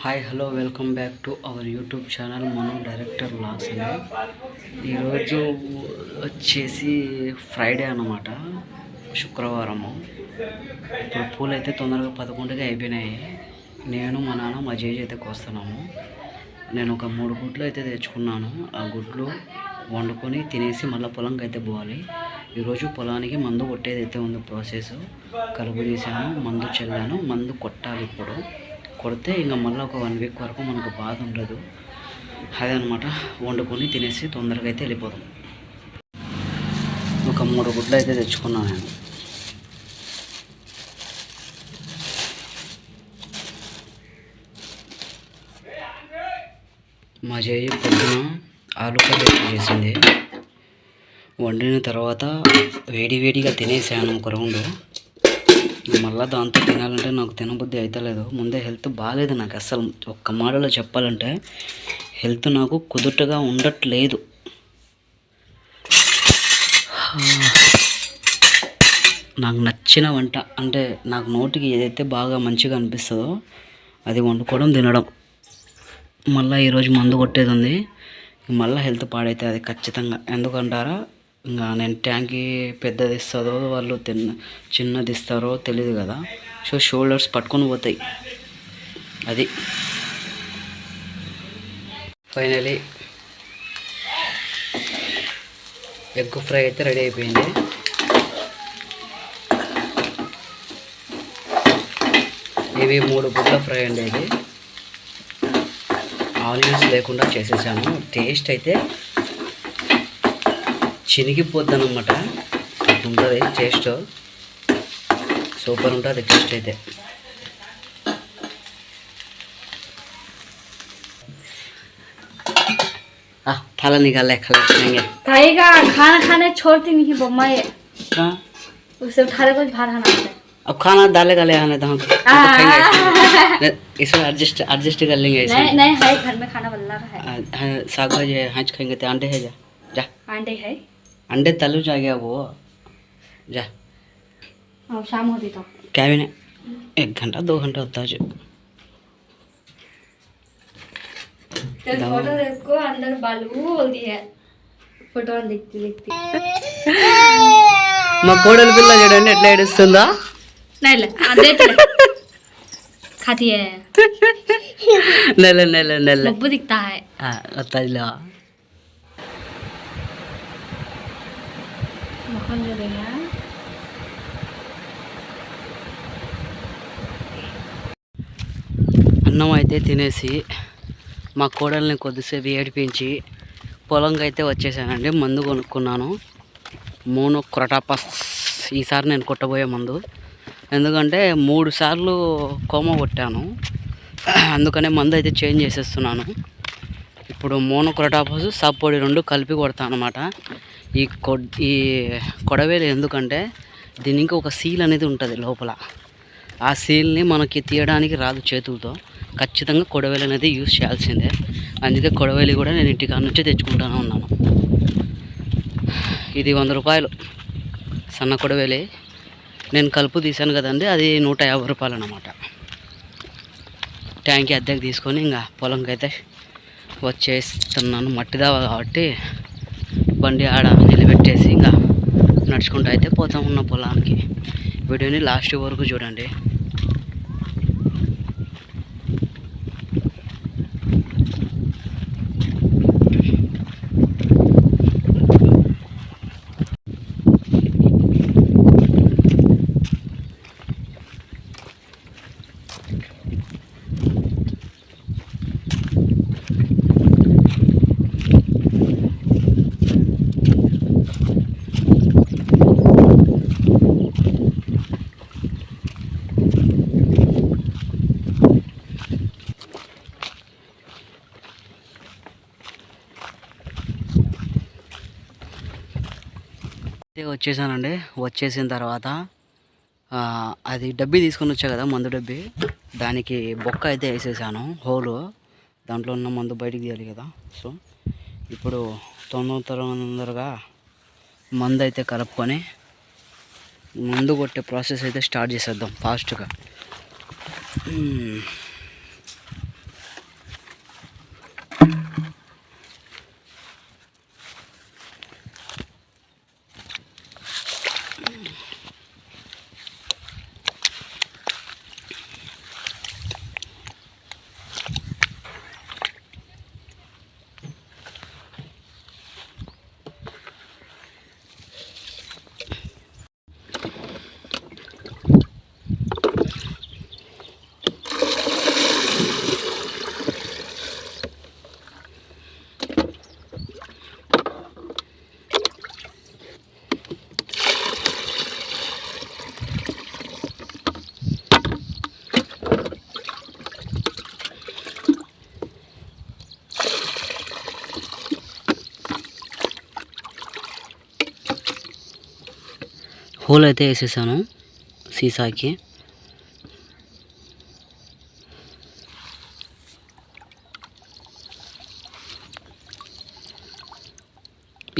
Hi hello welcome back to our YouTube channel మనం director లాస్ అండి ఈరోజు వచ్చేసి ఫ్రైడే అన్నమాట శుక్రవారము. ఇప్పుడు పూలు అయితే తొందరగా పదకొండుగా అయిపోయినాయి. నేను మా నాన్న మా జేజీ అయితే కోస్తున్నాము. నేను ఒక మూడు గుడ్లు అయితే తెచ్చుకున్నాను. ఆ గుడ్లు వండుకొని తినేసి మళ్ళీ పొలంకి అయితే పోవాలి. ఈరోజు పొలానికి మందు కొట్టేది అయితే ఉంది ప్రాసెస్. కలుపు తీసాను మందు చల్లాను మందు కొట్టాలి ఇప్పుడు. కొడితే ఇంకా మళ్ళీ ఒక వన్ వీక్ వరకు మనకు బాధ ఉండదు. అదే వండుకొని తినేసి తొందరగా అయితే వెళ్ళిపోదాం. ఒక మూడు గుడ్లు అయితే తెచ్చుకున్నాను నేను. మా చేయి పొద్దున ఆలు కర్రీ చేసింది. వండిన తర్వాత వేడి వేడిగా తినేసాను ఒక రౌండ్. మళ్ళీ దాంతో తినాలంటే నాకు తినబుద్ధి అవుతలేదు ముందే హెల్త్ బాగాలేదు నాకు అసలు ఒక్క మాటలో చెప్పాలంటే హెల్త్ నాకు కుదుటగా ఉండట్లేదు. నాకు నచ్చిన వంట అంటే నాకు నోటికి ఏదైతే బాగా మంచిగా అనిపిస్తుందో అది వండుకోవడం తినడం. మళ్ళీ ఈరోజు మందు కొట్టేది ఉంది. మళ్ళీ హెల్త్ పాడైతే అది ఖచ్చితంగా. ఎందుకంటారా? ఇంకా నేను ట్యాంకీ పెద్దది ఇస్తుందో వాళ్ళు తిన్న చిన్నది ఇస్తారో తెలియదు కదా. సో షోల్డర్స్ పట్టుకొని పోతాయి. అది. ఫైనలీ ఎగ్ ఫ్రై అయితే రెడీ అయిపోయింది. ఇవి మూడు గుడ్ల ఫ్రై అండి ఇది. ఆనియన్స్ లేకుండా చేసేసాను. టేస్ట్ అయితే చినిగిపోద్ది అనమాట ఉంటుంది టేస్ట్ సూపర్ ఉంటుంది టేస్ట్ అయితే ఆ, थाला निकाल ले खा लेंगे खाएगा खाना खाने छोड़ती नहीं बम्मा ये हाँ उसे उठा कुछ बाहर आना आता है अब खाना डालेगा ले आने तो हम हम तो खाएंगे इसमें एडजस्ट एडजस्ट कर लेंगे नहीं इसमें नहीं है घर में खाना बल्ला का है आ, हाँ, साग भाजी है हाँच खाएंगे तो अंडे है जा जा अंडे है अंडे तलू जा गया वो जा और शाम होती तो क्या भी नहीं एक घंटा दो घंटा होता है जो तेरे फोटो देखो अंदर बालू बोलती है फोटो देखती देखती మా కోడలి పిల్ల చూడండి ఎట్లా ఏడుస్తుందా नहीं ले आ, देख ले खाती है నెల నెల నెల बब्बू दिखता మంజూరియా అన్నం అయితే తినేసి మా కోడల్ని కొద్దిసేపు ఏడిపించి పొలంకి అయితే వచ్చేసానండి మందు కొనుక్కున్నాను. మూను క్రొటాపస్ ఈసారి నేను కొట్టబోయే మందు. ఎందుకంటే మూడు సార్లు కోమ కొట్టాను. అందుకనే మందు అయితే చేంజ్ చేసేస్తున్నాను. ఇప్పుడు మోనోక్రొటాపస్ సబ్ పొడి రెండు కలిపి కొడతాను అనమాట ఈ కొ ఈ కొడవేలు ఎందుకంటే దీనికి ఒక సీల్ అనేది ఉంటుంది లోపల. ఆ సీల్ని మనకి తీయడానికి రాదు చేతులతో. ఖచ్చితంగా కొడవేలు అనేది యూజ్ చేయాల్సిందే. అందుకే కొడవేలి కూడా నేను ఇంటికాడ నుంచే తెచ్చుకుంటాను ఉన్నాను. ఇది వంద రూపాయలు. సన్న కొడవేలి. నేను కలుపు తీశాను కదండి అది నూట యాభై రూపాయలు అన్నమాట. ట్యాంక్ అద్దెకి తీసుకొని ఇంకా పొలంకి అయితే వచ్చేస్తున్నాను మట్టిదావా కాబట్టి బండి ఆడ నిలబెట్టేసి ఇంకా నడుచుకుంటూ అయితే పోతా ఉన్న పొలానికి. వీడియోని లాస్ట్ వరకు చూడండి అయితే వచ్చేసానండి. వచ్చేసిన తర్వాత అది డబ్బీ తీసుకొని వచ్చా కదా మందు డబ్బీ. దానికి బొక్క అయితే వేసేసాను హోలు. దాంట్లో ఉన్న మందు బయటికి తీయాలి కదా. సో ఇప్పుడు తొందర తొందరగా మందు అయితే కలుపుకొని మందు కొట్టే ప్రాసెస్ అయితే స్టార్ట్ చేసేద్దాం ఫాస్ట్గా. హోల్ అయితే వేసేసాను సీసాకి.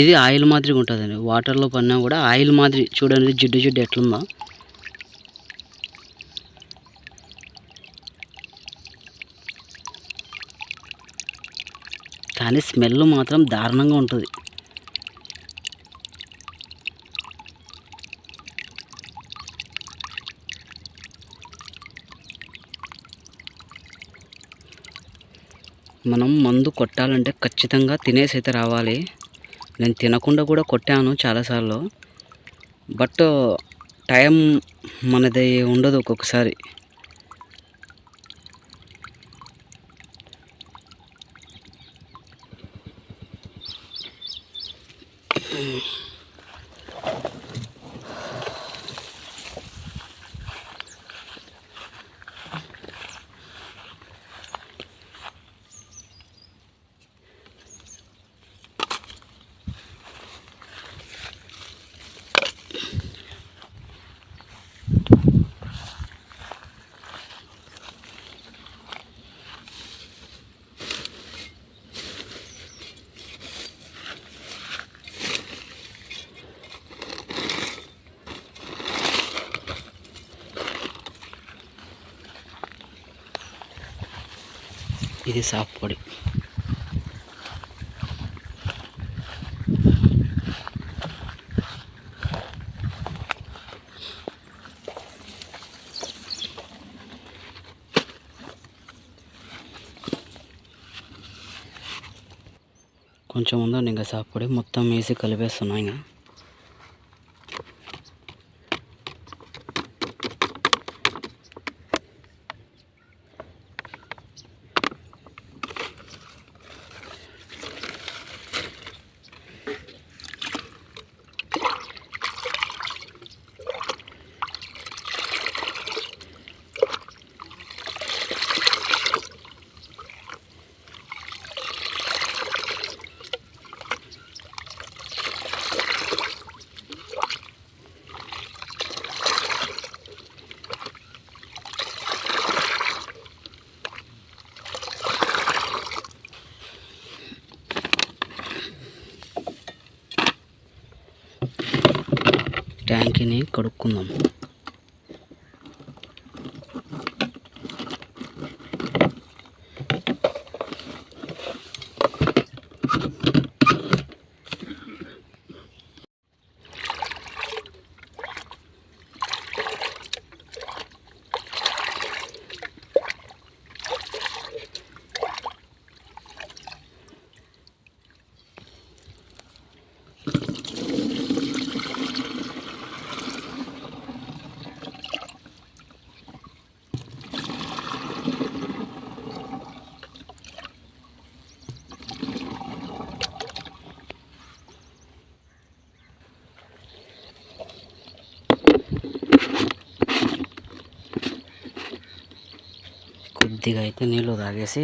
ఇది ఆయిల్ మాదిరిగా ఉంటుందండి. వాటర్లో పడినా కూడా ఆయిల్ మాదిరి చూడండి జిడ్డు జిడ్డు ఎట్లుందో. కానీ స్మెల్ మాత్రం దారుణంగా ఉంటుంది. మనం మందు కొట్టాలంటే ఖచ్చితంగా తినేసి అయితే రావాలి. నేను తినకుండా కూడా కొట్టాను చాలాసార్లు. బట్ టైం మనది ఉండదు ఒక్కొక్కసారి. ఇది సాఫ్ పొడి. కొంచెం ఉందండి ఇంకా సాఫ్ పొడి. మొత్తం వేసి కలిపేస్తున్నాయి ఇంకా. ടാങ്കിന് കൊടുക്കുന്നു. కొద్దిగా అయితే నీళ్ళు తాగేసి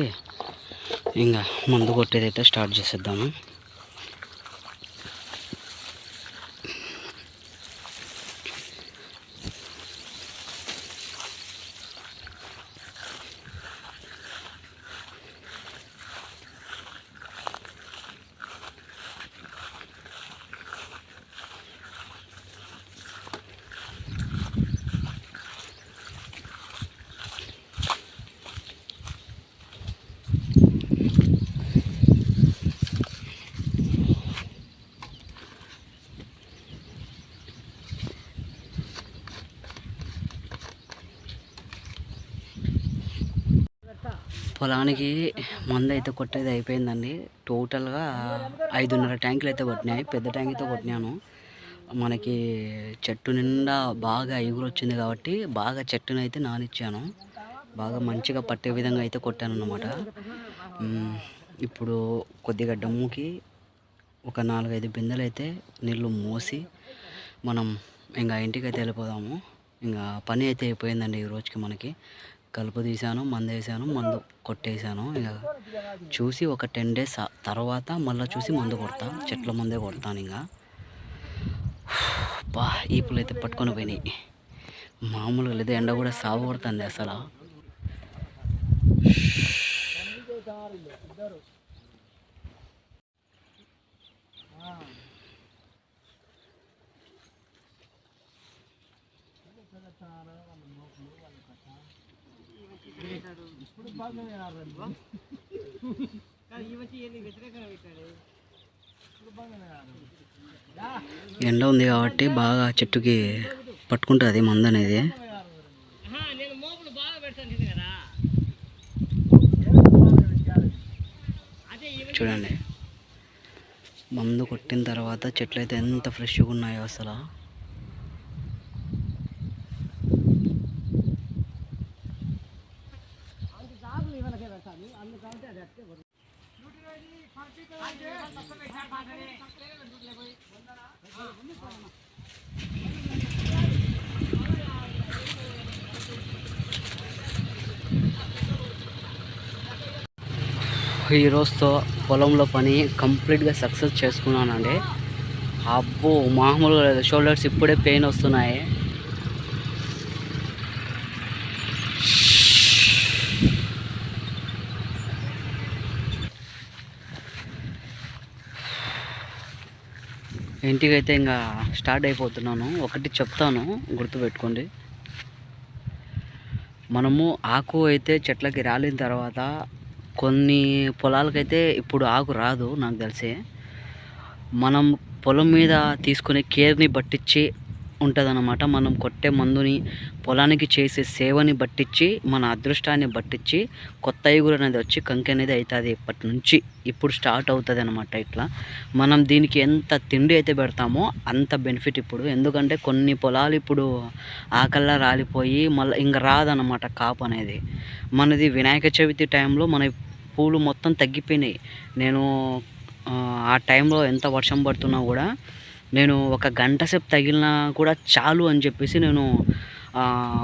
ఇంకా మందు కొట్టేదైతే స్టార్ట్ చేసేద్దాము. పొలానికి మందు అయితే కొట్టేది అయిపోయిందండి. టోటల్గా ఐదున్నర ట్యాంకులు అయితే కొట్టినాయి. పెద్ద ట్యాంకుతో కొట్టినాను. మనకి చెట్టు నిండా బాగా ఎగురు వచ్చింది కాబట్టి బాగా చెట్టును అయితే నానిచ్చాను. బాగా మంచిగా పట్టే విధంగా అయితే కొట్టాను అనమాట ఇప్పుడు కొద్దిగా డమ్ముకి ఒక నాలుగైదు బిందెలు అయితే నీళ్ళు మోసి మనం ఇంకా ఇంటికి అయితే వెళ్ళిపోదాము. ఇంకా పని అయితే అయిపోయిందండి ఈ రోజుకి మనకి. కలుపు తీశాను మందు వేసాను మందు కొట్టేశాను. ఇక చూసి ఒక టెన్ డేస్ తర్వాత మళ్ళీ చూసి మందు కొడతా చెట్ల మందే కొడతాను ఇంకా బా ఈపులు అయితే పట్టుకొని పోయినాయి. మామూలుగా లేదు ఎండ కూడా సాగు కొడుతుంది అసలు. ఎండ ఉంది కాబట్టి బాగా చెట్టుకి పట్టుకుంటుంది మందు అనేది. చూడండి. మందు కొట్టిన తర్వాత చెట్లు అయితే ఎంత ఫ్రెష్గా ఉన్నాయో అసలు. ఈ రోజుతో పొలంలో పని కంప్లీట్గా సక్సెస్ చేసుకున్నానండి. అబ్బో మామూలుగా లేదు. షోల్డర్స్ ఇప్పుడే పెయిన్ వస్తున్నాయి. ఇంటికైతే ఇంకా స్టార్ట్ అయిపోతున్నాను. ఒకటి చెప్తాను గుర్తుపెట్టుకోండి. మనము ఆకు అయితే చెట్లకి రాలిన తర్వాత కొన్ని పొలాలకైతే ఇప్పుడు ఆకు రాదు నాకు తెలిసి. మనం పొలం మీద తీసుకునే కేర్ని బట్టించి ఉంటుందన్నమాట. మనం కొట్టే మందుని పొలానికి చేసే సేవని బట్టించి మన అదృష్టాన్ని బట్టించి కొత్త ఎగురు అనేది వచ్చి కంకి అనేది అవుతుంది ఇప్పటి నుంచి ఇప్పుడు స్టార్ట్ అవుతుంది అనమాట ఇట్లా. మనం దీనికి ఎంత తిండి అయితే పెడతామో అంత బెనిఫిట్ ఇప్పుడు. ఎందుకంటే కొన్ని పొలాలు ఇప్పుడు ఆకల్లా రాలిపోయి మళ్ళీ ఇంక రాదనమాట కాపు అనేది. మనది వినాయక చవితి టైంలో మన పూలు మొత్తం తగ్గిపోయినాయి. నేను ఆ, టైంలో ఎంత వర్షం పడుతున్నా కూడా నేను ఒక గంట సేపు తగిలినా కూడా చాలు అని చెప్పేసి నేను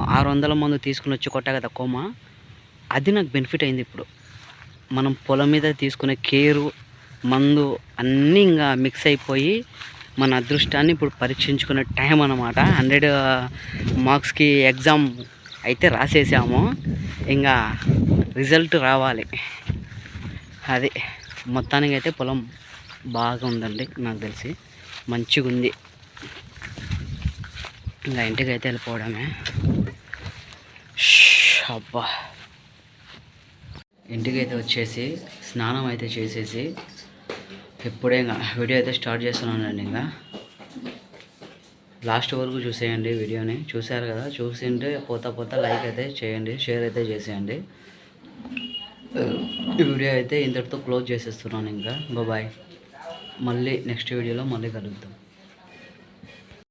ఆరు వందల మందు తీసుకుని వచ్చి కొట్టా కదా కోమా. అది నాకు బెనిఫిట్ అయింది ఇప్పుడు. మనం పొలం మీద తీసుకునే కేరు మందు అన్నీ ఇంకా మిక్స్ అయిపోయి మన అదృష్టాన్ని ఇప్పుడు పరీక్షించుకునే టైం అనమాట హండ్రెడ్ మార్క్స్కి ఎగ్జామ్ అయితే రాసేసాము. ఇంకా రిజల్ట్ రావాలి. అది మొత్తానికి అయితే పొలం బాగా ఉందండి నాకు తెలిసి. మంచిగా ఉంది. ఇంకా ఇంటికి అయితే వెళ్ళిపోవడమే. అబ్బా ఇంటికి అయితే వచ్చేసి స్నానం అయితే చేసేసి ఇప్పుడే ఇంకా వీడియో అయితే స్టార్ట్ చేస్తున్నానండి ఇంకా. లాస్ట్ వరకు చూసేయండి వీడియోని. చూశారు కదా? చూసింటే పోతా పోతా లైక్ అయితే చేయండి షేర్ అయితే చేసేయండి. ఈ వీడియో అయితే ఇంతటితో క్లోజ్ చేసేస్తున్నాను ఇంకా. బాయ్ మళ్ళీ నెక్స్ట్ వీడియోలో మళ్ళీ కలుద్దాం.